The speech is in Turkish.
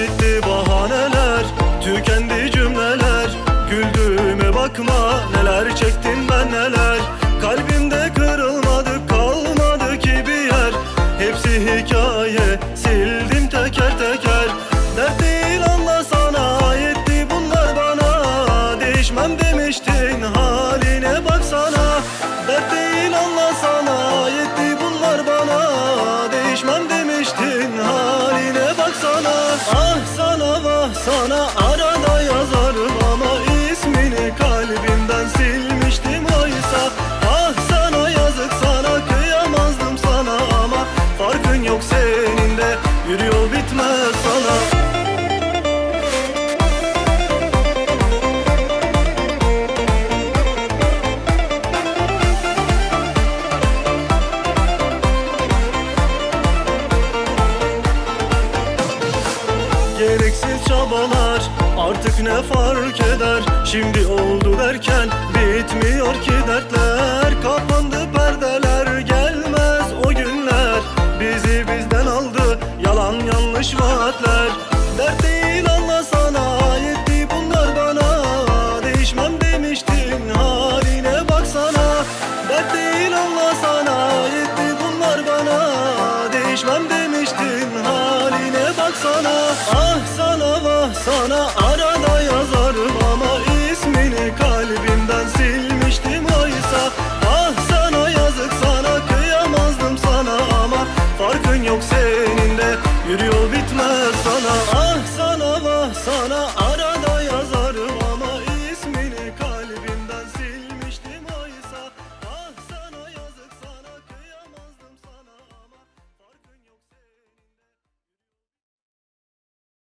bitti bahaneler Tükendi cümleler. Güldüğüme bakma Neler çektim ben neler. Kalbimde kırılmadı kalmadı ki bir yer. Hepsi hikaye sildim teker teker. Dert değil anlasana yetti bunlar bana. Değişmem demiştin haline haline baksana Ah sana vah sana. Arada yazarım ama ismini kalbimden silmiştim oysa. Ah sana yazık sana kıyamazdım sana ama. Farkın yok senin de yol bitmez sana Gereksiz çabalar artık ne fark eder? Şimdi oldu derken bitmiyor ki dertler. Kapandı perdeler gelmez o günler. Bizi bizden aldı yalan yanlış vaatler. Dert değil anlasana yetti bunlar bana. Değişmem demiştin haline baksana. Dert değil anlasana yetti bunlar bana. Değişmem demiştin haline baksana. sana sana arada yazarım ama ismini kalbimden silmiştim oysa. Ah sana yazık sana kıyamazdım sana ama farkın yok senin de Yürü yol bitmez sana. Ah sana vah sana